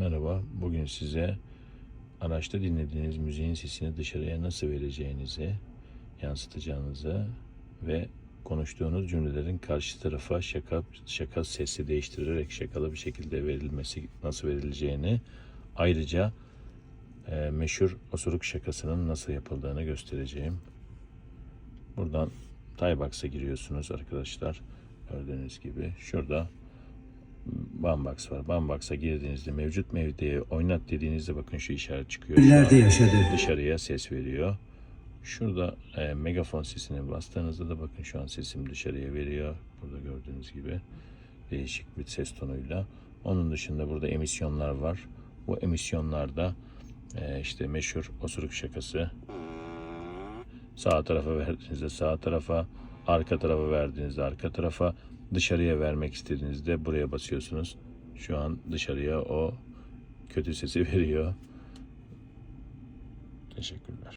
Merhaba, bugün size araçta dinlediğiniz müziğin sesini dışarıya nasıl vereceğinizi, yansıtacağınızı ve konuştuğunuz cümlelerin karşı tarafa şaka şaka sesi değiştirerek şakalı bir şekilde verilmesi nasıl verileceğini ayrıca e, meşhur osuruk şakasının nasıl yapıldığını göstereceğim. Buradan Taybox'a giriyorsunuz arkadaşlar. Gördüğünüz gibi şurada Bambox var. Bambox'a girdiğinizde mevcut mevdiye oynat dediğinizde bakın şu işaret çıkıyor. Nerede yaşadı? Dışarıya ses veriyor. Şurada e, megafon sesine bastığınızda da bakın şu an sesim dışarıya veriyor. Burada gördüğünüz gibi değişik bir ses tonuyla. Onun dışında burada emisyonlar var. Bu emisyonlarda e, işte meşhur osuruk şakası. Sağ tarafa verdiğinizde sağ tarafa, arka tarafa verdiğinizde arka tarafa, dışarıya vermek istediğinizde buraya basıyorsunuz. Şu an dışarıya o kötü sesi veriyor. Teşekkürler.